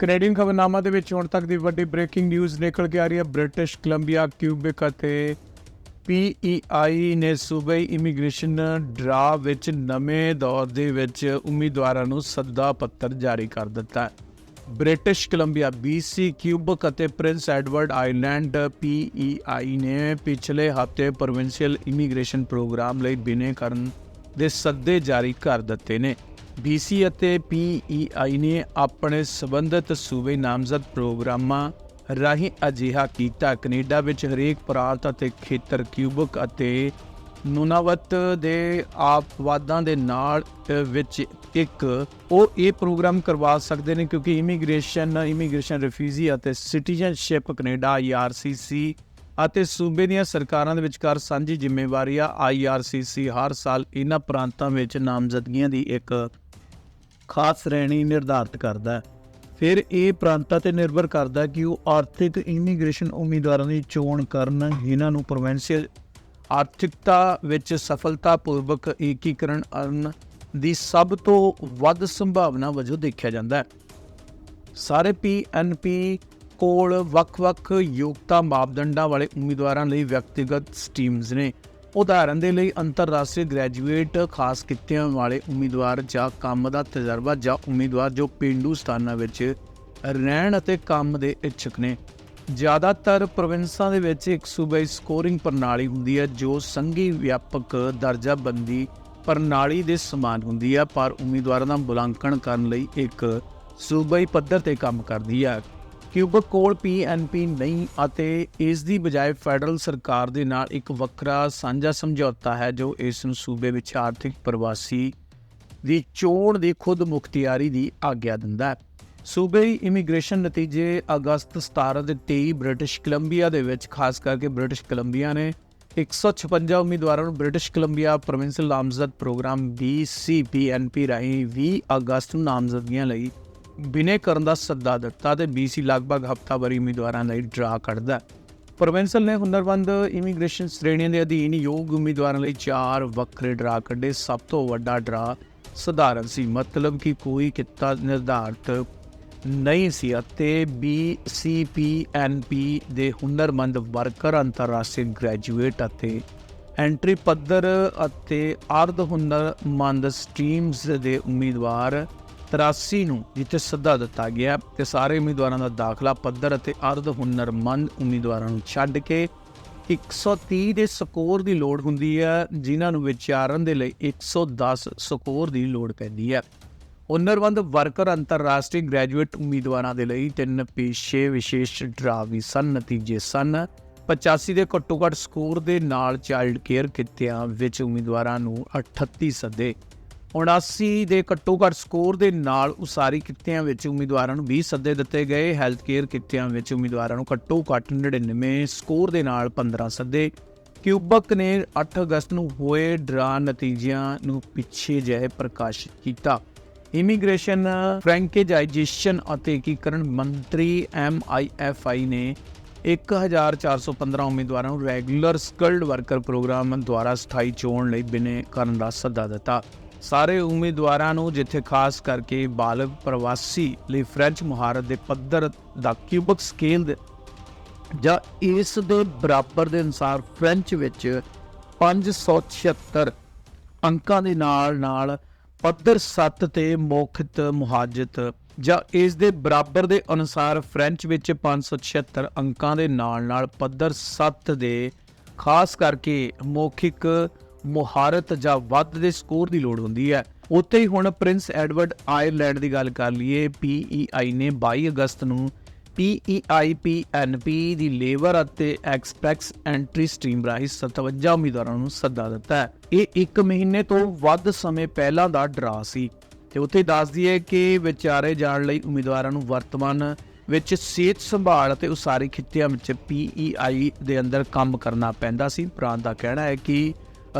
Canadian ਖਬਰਨਾਮਾ ਦੇ ਵਿੱਚ ਹੁਣ ਤੱਕ ਦੀ ਵੱਡੀ ਬ੍ਰੇਕਿੰਗ ਨਿਊਜ਼ ਨਿਕਲ ਕੇ ਆ ਰਹੀ ਹੈ। ਬ੍ਰਿਟਿਸ਼ ਕੋਲੰਬੀਆ, ਕਿਊਬਿਕ ਅਤੇ ਪੀਈਆਈ ਨੇ ਸੂਬਾਈ ਇਮੀਗ੍ਰੇਸ਼ਨ ਡਰਾ ਵਿੱਚ ਨਵੇਂ ਦੌਰ ਦੇ ਵਿੱਚ ਉਮੀਦਵਾਰਾਂ ਨੂੰ ਸੱਦਾ ਪੱਤਰ ਜਾਰੀ ਕਰ ਦਿੱਤਾ ਹੈ। ਬ੍ਰਿਟਿਸ਼ ਕੋਲੰਬੀਆ BC ਕਿਊਬਕ ਅਤੇ ਪ੍ਰਿੰਸ ਐਡਵਰਡ ਆਈਲੈਂਡ PEI ਨੇ ਪਿਛਲੇ ਹਫ਼ਤੇ ਪ੍ਰੋਵਿੰਸ਼ੀਅਲ ਇਮੀਗ੍ਰੇਸ਼ਨ ਪ੍ਰੋਗਰਾਮ ਲਈ ਬਿਨੇਕਰਨ ਦੇ ਸੱਦੇ ਜਾਰੀ ਕਰ ਦਿੱਤੇ ਨੇ। BC ਅਤੇ PEI ਨੇ ਆਪਣੇ ਸਬੰਧਤ ਸੂਬੇ ਨਾਮਜ਼ਦ ਪ੍ਰੋਗਰਾਮਾਂ ਰਾਹੀਂ ਅਜਿਹਾ ਕੀਤਾ। ਕੈਨੇਡਾ ਵਿੱਚ ਹਰੇਕ ਪ੍ਰਾਂਤ ਅਤੇ ਖੇਤਰ ਕਿਊਬਕ ਅਤੇ ਨੁਨਾਵਤ ਦੇ ਆਪਵਾਦਾਂ ਦੇ ਨਾਲ ਵਿੱਚ ਇੱਕ, ਉਹ ਇਹ ਪ੍ਰੋਗਰਾਮ ਕਰਵਾ ਸਕਦੇ ਨੇ ਕਿਉਂਕਿ ਇਮੀਗ੍ਰੇਸ਼ਨ ਇਮੀਗ੍ਰੇਸ਼ਨ ਰਿਫਿਊਜੀ ਅਤੇ ਸਿਟੀਜ਼ਨਸ਼ਿਪ ਕੈਨੇਡਾ IRCC ਅਤੇ ਸੂਬੇ ਦੀਆਂ ਸਰਕਾਰਾਂ ਦੇ ਵਿਚਕਾਰ ਸਾਂਝੀ ਜ਼ਿੰਮੇਵਾਰੀ ਆ। IRCC ਹਰ ਸਾਲ ਇਹਨਾਂ ਪ੍ਰਾਂਤਾਂ ਵਿੱਚ ਨਾਮਜ਼ਦਗੀਆਂ ਦੀ ਇੱਕ ਖਾਸ ਸ਼੍ਰੇਣੀ ਨਿਰਧਾਰਤ ਕਰਦਾ ਹੈ। ਫਿਰ ਇਹ ਪ੍ਰਾਂਤਾਂ ਤੇ ਨਿਰਭਰ ਕਰਦਾ ਕਿ ਉਹ ਆਰਥਿਕ ਇਮੀਗ੍ਰੇਸ਼ਨ ਉਮੀਦਵਾਰਾਂ ਦੀ ਚੋਣ ਕਰਨ, ਜਿਨ੍ਹਾਂ ਨੂੰ ਪ੍ਰੋਵਿੰਸ਼ੀਅਲ ਆਰਥਿਕਤਾ ਵਿੱਚ ਸਫਲਤਾਪੂਰਵਕ ਏਕੀਕਰਨ ਕਰਨ ਦੀ ਸਭ ਤੋਂ ਵੱਧ ਸੰਭਾਵਨਾ ਵਜੋਂ ਦੇਖਿਆ ਜਾਂਦਾ ਹੈ। ਸਾਰੇ ਪੀਐਨਪੀ ਕੋਲ ਵੱਖ-ਵੱਖ ਯੋਗਤਾ ਮਾਪਦੰਡਾਂ ਵਾਲੇ ਉਮੀਦਵਾਰਾਂ ਲਈ ਵਿਅਕਤੀਗਤ ਸਟ੍ਰੀਮਸ ਨੇ। ਉਦਾਹਰਨ ਦੇ ਲਈ ਅੰਤਰਰਾਸ਼ਟਰੀ ਗ੍ਰੈਜੂਏਟ ਖਾਸ ਕਿੱਤਿਆਂ ਵਾਲੇ ਉਮੀਦਵਾਰ ਜਾਂ ਕੰਮ ਦਾ ਤਜਰਬਾ ਜਾਂ ਉਮੀਦਵਾਰ ਜੋ ਪਿੰਡੂ ਸਥਾਨਾਂ ਵਿੱਚ ਰਹਿਣ ਅਤੇ ਕੰਮ ਦੇ ਇੱਛਕ ਨੇ। ਜ਼ਿਆਦਾਤਰ ਪ੍ਰੋਵਿੰਸਾਂ ਦੇ ਵਿੱਚ ਇੱਕ ਸੂਬਾਈ ਸਕੋਰਿੰਗ ਪ੍ਰਣਾਲੀ ਹੁੰਦੀ ਹੈ, ਜੋ ਸੰਘੀ ਵਿਆਪਕ ਦਰਜਾਬੰਦੀ ਪ੍ਰਣਾਲੀ ਦੇ ਸਮਾਨ ਹੁੰਦੀ ਹੈ, ਪਰ ਉਮੀਦਵਾਰਾਂ ਦਾ ਮੁਲਾਂਕਣ ਕਰਨ ਲਈ ਇੱਕ ਸੂਬਾਈ ਪੱਧਰ ਤੇ ਕੰਮ ਕਰਦੀ ਹੈ। ਕਿਊਬਕ ਕੋਲ ਪੀਐਨਪੀ ਨਹੀਂ ਅਤੇ ਇਸ ਦੀ ਬਜਾਏ ਫੈਡਰਲ ਸਰਕਾਰ ਦੇ ਨਾਲ ਇੱਕ ਵੱਖਰਾ ਸਾਂਝਾ ਸਮਝੌਤਾ ਹੈ ਜੋ ਇਸ ਨੂੰ ਸੂਬੇ ਵਿੱਚ ਆਰਥਿਕ ਪ੍ਰਵਾਸੀ ਦੀ ਚੋਣ ਦੀ ਖੁਦ ਮੁਖਤਿਆਰੀ ਦੀ ਆਗਿਆ ਦਿੰਦਾ ਹੈ। ਸੂਬੇ ਇਮੀਗ੍ਰੇਸ਼ਨ ਨਤੀਜੇ ਅਗਸਤ 17 ਦੇ 23 ਬ੍ਰਿਟਿਸ਼ ਕੋਲੰਬੀਆ ਦੇ ਵਿੱਚ, ਖਾਸ ਕਰਕੇ ਬ੍ਰਿਟਿਸ਼ ਕੋਲੰਬੀਆ ਨੇ 156 ਉਮੀਦਵਾਰਾਂ ਨੂੰ ਬ੍ਰਿਟਿਸ਼ ਕੋਲੰਬੀਆ ਪ੍ਰੋਵਿੰਸਲ ਨਾਮਜ਼ਦ ਪ੍ਰੋਗਰਾਮ BCPNP ਰਾਹੀਂ 20 ਅਗਸਤ ਨੂੰ ਨਾਮਜ਼ਦਗੀਆਂ ਲਈ ਬਿਨੇ ਕਰਨ ਦਾ ਸੱਦਾ ਦਿੱਤਾ ਤੇ BC ਲਗਭਗ ਹਫ਼ਤਾਵਾਰੀ ਉਮੀਦਵਾਰਾਂ ਲਈ ਡਰਾ ਕੱਢਦਾ ਪ੍ਰੋਵਿੰਸ਼ਲ ਨੇ ਹੁਨਰਮੰਦ ਇਮੀਗ੍ਰੇਸ਼ਨ ਸ਼੍ਰੇਣੀਆਂ ਦੇ ਅਧੀਨ ਯੋਗ ਉਮੀਦਵਾਰਾਂ ਲਈ ਚਾਰ ਵੱਖਰੇ ਡਰਾ ਕੱਢੇ। ਸਭ ਤੋਂ ਵੱਡਾ ਡਰਾ ਸਧਾਰਨ ਸੀ, ਮਤਲਬ ਕਿ ਕੋਈ ਕਿੱਤਾ ਨਿਰਧਾਰਤ ਨਹੀਂ ਸੀ ਅਤੇ BCPNP ਦੇ ਹੁਨਰਮੰਦ ਵਰਕਰ, ਅੰਤਰਰਾਸ਼ਟਰੀ ਗ੍ਰੈਜੂਏਟ ਅਤੇ ਐਂਟਰੀ ਪੱਧਰ ਅਤੇ ਅਰਧ ਹੁਨਰਮੰਦ ਸਟ੍ਰੀਮਸ ਦੇ ਉਮੀਦਵਾਰ 83 ਨੂੰ ਜਿੱਥੇ ਸੱਦਾ ਦਿੱਤਾ ਗਿਆ ਤੇ ਸਾਰੇ ਉਮੀਦਵਾਰਾਂ ਦਾ ਦਾਖਲਾ, ਪੱਧਰ ਅਤੇ ਅਰਧ ਹੁਨਰਮੰਦ ਉਮੀਦਵਾਰਾਂ ਨੂੰ ਛੱਡ ਕੇ 130 ਦੇ ਸਕੋਰ ਦੀ ਲੋੜ ਹੁੰਦੀ ਹੈ, ਜਿਨ੍ਹਾਂ ਨੂੰ ਵਿਚਾਰਨ ਦੇ ਲਈ 110 ਸਕੋਰ ਦੀ ਲੋੜ ਪੈਂਦੀ ਹੈ। ਹੁਨਰਮੰਦ ਵਰਕਰ ਅੰਤਰਰਾਸ਼ਟਰੀ ਗ੍ਰੈਜੂਏਟ ਉਮੀਦਵਾਰਾਂ ਦੇ ਲਈ ਤਿੰਨ ਪੇਸ਼ੇ ਵਿਸ਼ੇਸ਼ ਡਰਾ ਵੀ ਸਨ, ਨਤੀਜੇ ਸਨ। 85 ਦੇ ਘੱਟੋ ਘੱਟ ਸਕੋਰ ਦੇ ਨਾਲ ਚਾਈਲਡ ਕੇਅਰ ਕਿੱਤਿਆਂ ਵਿੱਚ ਉਮੀਦਵਾਰਾਂ ਨੂੰ 38 ਸੱਦੇ। 79 ਦੇ ਘੱਟੋ ਘੱਟ ਸਕੋਰ ਦੇ ਨਾਲ ਉਸਾਰੀ ਕਿੱਤਿਆਂ ਵਿੱਚ ਉਮੀਦਵਾਰਾਂ ਨੂੰ 20 ਸੱਦੇ ਦਿੱਤੇ ਗਏ। ਹੈਲਥ ਕੇਅਰ ਕਿੱਤਿਆਂ ਵਿੱਚ ਉਮੀਦਵਾਰਾਂ ਨੂੰ ਘੱਟੋ ਘੱਟ 99 ਸਕੋਰ ਦੇ ਨਾਲ 15 ਸੱਦੇ। ਕਿਊਬਕ ਨੇ 8 ਅਗਸਤ ਨੂੰ ਹੋਏ ਡਰਾ ਨਤੀਜਿਆਂ ਨੂੰ ਪਿੱਛੇ ਜਿਹੇ ਪ੍ਰਕਾਸ਼ਿਤ ਕੀਤਾ। ਇਮੀਗ੍ਰੇਸ਼ਨ ਫ੍ਰੈਂਕੇਜਾਈਜੇਸ਼ਨ ਅਤੇ ਏਕੀਕਰਨ ਮੰਤਰੀ MIFI ਨੇ 1415 ਉਮੀਦਵਾਰਾਂ ਨੂੰ ਰੈਗੂਲਰ ਸਕਿਲਡ ਵਰਕਰ ਪ੍ਰੋਗਰਾਮ ਦੁਆਰਾ ਸਥਾਈ ਚੋਣ ਲਈ ਬਿਨੇ ਕਰਨ ਦਾ ਸੱਦਾ ਦਿੱਤਾ। ਸਾਰੇ ਉਮੀਦਵਾਰਾਂ ਨੂੰ, ਜਿੱਥੇ ਖਾਸ ਕਰਕੇ ਬਾਲਗ ਪ੍ਰਵਾਸੀ ਲਈ ਫ੍ਰੈਂਚ ਮੁਹਾਰਤ ਦੇ ਪੱਧਰ ਦਾ ਕਿਊਬਕ ਸਕੇਲ ਜਾਂ ਇਸ ਦੇ ਬਰਾਬਰ ਦੇ ਅਨੁਸਾਰ ਫ੍ਰੈਂਚ ਵਿੱਚ 576 ਅੰਕਾਂ ਦੇ ਨਾਲ ਨਾਲ ਪੱਧਰ 7 ਤੇ ਮੌਖਿਤ ਮੁਹਾਜਤ ਜਾਂ ਇਸ ਦੇ ਬਰਾਬਰ ਦੇ ਅਨੁਸਾਰ ਫ੍ਰੈਂਚ ਵਿੱਚ 576 ਅੰਕਾਂ ਦੇ ਨਾਲ ਨਾਲ ਪੱਧਰ 7 ਦੇ ਖਾਸ ਕਰਕੇ ਮੌਖਿਕ ਮੁਹਾਰਤ ਜਾਂ ਵੱਧ ਦੇ ਸਕੋਰ ਦੀ ਲੋੜ ਹੁੰਦੀ ਹੈ। ਉੱਥੇ ਹੀ ਹੁਣ ਪ੍ਰਿੰਸ ਐਡਵਰਡ ਆਇਰਲੈਂਡ ਦੀ ਗੱਲ ਕਰ ਲਈਏ। PEI ਨੇ 22 ਅਗਸਤ ਨੂੰ PEIPNP ਦੀ ਲੇਬਰ ਅਤੇ ਐਕਸਪੈਕਸ ਐਂਟਰੀ ਸਟ੍ਰੀਮ ਰਾਹੀਂ 57 ਉਮੀਦਵਾਰਾਂ ਨੂੰ ਸੱਦਾ ਦਿੱਤਾ ਹੈ। ਇਹ 1 ਮਹੀਨੇ ਤੋਂ ਵੱਧ ਸਮੇਂ ਪਹਿਲਾਂ ਦਾ ਡਰਾ ਸੀ। ਤੇ ਉੱਥੇ ਦੱਸਦੀ ਹੈ ਕਿ ਵਿਚਾਰੇ ਜਾਣ ਲਈ ਉਮੀਦਵਾਰਾਂ ਨੂੰ ਵਰਤਮਾਨ ਵਿੱਚ ਸਿਹਤ ਸੰਭਾਲ ਅਤੇ ਉਸਾਰੀ ਖਿੱਤਿਆਂ ਵਿੱਚ PEI ਦੇ ਅੰਦਰ ਕੰਮ ਕਰਨਾ ਪੈਂਦਾ ਸੀ। ਪ੍ਰਾਂਤ ਦਾ ਕਹਿਣਾ ਹੈ ਕਿ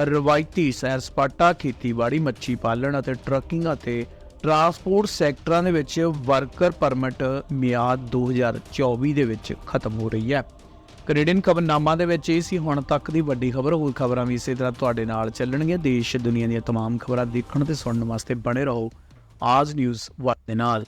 ਰਵਾਇਤੀ ਸੈਰ ਸਪਾਟਾ ਖੇਤੀਬਾੜੀ ਮੱਛੀ ਪਾਲਣ ਅਤੇ ਟਰੱਕਿੰਗ ਅਤੇ ਟਰਾਂਸਪੋਰਟ ਸੈਕਟਰਾਂ ਦੇ ਵਿੱਚ ਵਰਕਰ ਪਰਮਿਟ ਮਿਆਦ 2024 ਦੇ ਵਿੱਚ ਖਤਮ ਹੋ ਰਹੀ ਹੈ ਕੈਨੇਡੀਅਨ ਖਬਰਨਾਮਾ ਦੇ ਵਿੱਚ ਇਹ ਸੀ ਹੁਣ ਤੱਕ ਦੀ ਵੱਡੀ ਖਬਰ ਹੋਰ ਖਬਰਾਂ ਵੀ ਇਸੇ ਤਰ੍ਹਾਂ ਤੁਹਾਡੇ ਨਾਲ ਚੱਲਣਗੀਆਂ ਦੇਸ਼ ਦੁਨੀਆ ਦੀਆਂ तमाम ਖਬਰਾਂ ਦੇਖਣ ਤੇ ਸੁਣਨ ਵਾਸਤੇ ਬਣੇ ਰਹੋ ਆਜ ਨਿਊਜ਼ ਵਟ ਦੇ ਨਾਲ